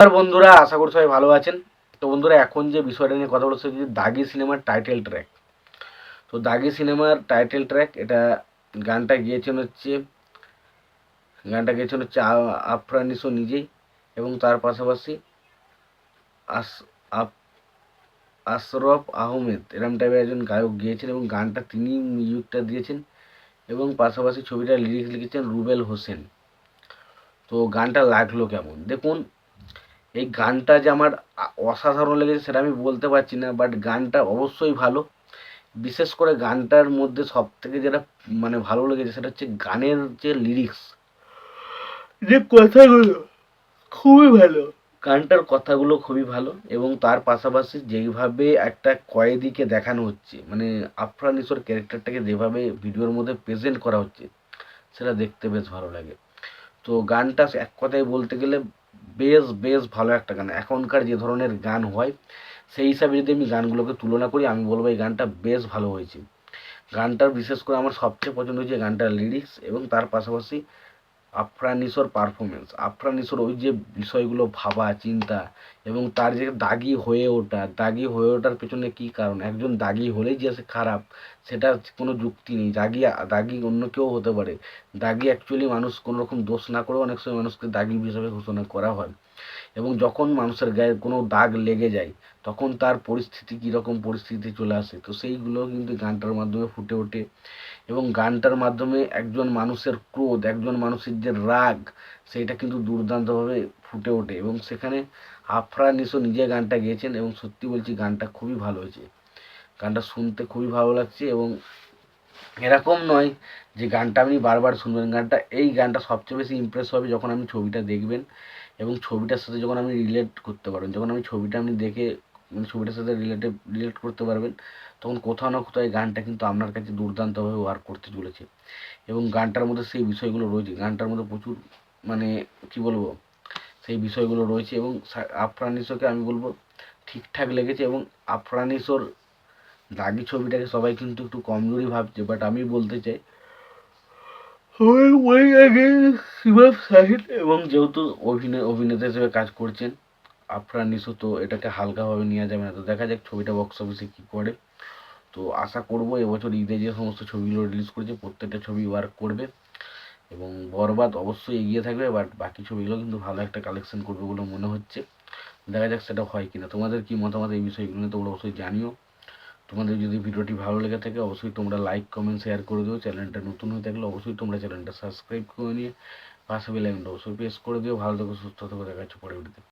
নমস্কার বন্ধুরা, আশা করি সবাই ভালো আছেন। তো বন্ধুরা, এখন যে বিষয়টা নিয়ে কথা বলছে যে দাগি সিনেমার টাইটেল ট্র্যাক তো দাগি সিনেমার টাইটেল ট্র্যাক এটা গানটা গিয়েছেন হচ্ছে, গানটা গিয়েছেন হচ্ছে আফরানিসও নিজেই, এবং তার পাশাপাশি আস, আপ, আশরফ আহমেদ, এরম টাইপের একজন গায়ক গিয়েছেন, এবং গানটা তিনি মিউজিকটা দিয়েছেন, এবং পাশাপাশি ছবিটা লিরিক্স লিখেছেন রুবেল হোসেন। তো গানটা লাগল কেমন? দেখুন এই গানটা যে আমার অসাধারণ লেগেছে সেটা আমি বলতে পারছি না বাট গানটা অবশ্যই ভালো। বিশেষ করে গানটার মধ্যে সব থেকে যেটা মানে ভালো লেগেছে সেটা হচ্ছে গানের যে লিরিক্স যে কথাগুলো খুবই ভালো। গানটার কথাগুলো খুবই ভালো এবং তার পাশাপাশি যেইভাবে একটা কয়েদিকে দেখানো হচ্ছে মানে আফরানিসোর ক্যারেক্টারটাকে যেভাবে ভিডিওর মধ্যে প্রেজেন্ট করা হচ্ছে সেটা দেখতে বেশ ভালো লাগে। তো গানটা এক কথায় বলতে গেলে বেশ বেশ ভালো একটা গান। এখনকার যে ধরনের গান হয়, সেই হিসাবে যদি আমি গানগুলোকে তুলনা করি, আমি বলব এই গানটা বেশ ভালো হয়েছে। গানটার বিশেষ করে আমার সবচেয়ে পছন্দ হয়েছে গানটার লিরিক্স এবং তার পাশাপাশি আফরানিসোর পারফরমেন্স আফরানিসোর ওই যে বিষয়গুলো ভাবা, চিন্তা এবং তার যে দাগি হয়ে ওঠা, দাগি হয়ে ওঠার পেছনে কী কারণ? একজন দাগি হলেই যে সে খারাপ সেটা কোনো যুক্তি নেই। দাগি দাগি অন্য কেউ হতে পারে। দাগি অ্যাকচুয়ালি মানুষ কোনো রকম দোষ না করেও অনেক সময় মানুষকে দাগি হিসাবে ঘোষণা করা হয়। এবং যখন মানুষের গায়ে কোনো দাগ লেগে যায়, তখন তার পরিস্থিতি কীরকম পরিস্থিতি চলে আসে, তো সেইগুলো কিন্তু গানটার মাধ্যমে ফুটে ওঠে। এবং গানটার মাধ্যমে একজন মানুষের ক্রোধ, একজন মানুষের যে রাগ, সেইটা কিন্তু দুর্দান্তভাবে ফুটে ওঠে। এবং সেখানে আফরা নিশো নিজে গানটা গেয়েছেন এবং সত্যি বলছি গানটা খুবই ভালো হয়েছে। গানটা শুনতে খুবই ভালো লাগছে এবং এরকম নয় যে গানটা আপনি বারবার শুনবেন, গানটা, এই গানটা সবচেয়ে বেশি ইমপ্রেস হবে যখন আপনি ছবিটা দেখবেন এবং ছবিটার সাথে যখন আপনি রিলেট করতে পারবেন। যখন আপনি ছবিটা আপনি দেখে মানে ছবিটার সাথে রিলেটেড রিলেট করতে পারবেন, তখন কোথাও না কোথাও এই গানটা কিন্তু আপনার কাছে দুর্দান্তভাবে ওয়ার্ক করতে চলেছে। এবং গানটার মধ্যে সেই বিষয়গুলো রয়েছে, গানটার মধ্যে প্রচুর মানে কি বলব, সেই বিষয়গুলো রয়েছে এবং আফরানিসোকে আমি বলব, ঠিকঠাক লেগেছে এবং আফরানিসোর দাগি ছবিটাকে সবাই কিন্তু একটু কমজোরি ভাবছে বাট আমি বলতে চাই সাহিদ এবং যেহেতু অভিনয় অভিনেতা হিসেবে কাজ করছেন, আফরান নিশো তো এটাকে হালকাভাবে নেওয়া যাবে না। তো দেখা যাক ছবিটা বক্স অফিসে কী করে। তো আশা করব এবছর ঈদে যে সমস্ত ছবিগুলো রিলিজ করেছে, প্রত্যেকটা ছবি ওয়ার্ক করবে এবং বরবাদ অবশ্যই এগিয়ে থাকবে বাট বাকি ছবিগুলো কিন্তু ভালো একটা কালেকশন করবে বলে মনে হচ্ছে। দেখা যাক সেটা হয় কিনা। তোমাদের কি মতামত এই বিষয়গুলো নিয়ে তোমরা অবশ্যই জানিও। তোমাদের যদি ভিডিওটি ভালো লেগে থাকে, অবশ্যই তোমরা লাইক কমেন্ট শেয়ার করে দিও। চ্যানেলটা নতুন হয়ে থাকলে অবশ্যই তোমরা চ্যানেলটা সাবস্ক্রাইব করে নিয়ে পাশে বেল আইকনটা অবশ্যই প্রেস করে দিও। ভালো থেকো, সুস্থ থেকো, দেখা হচ্ছে পরে ভিডিওতে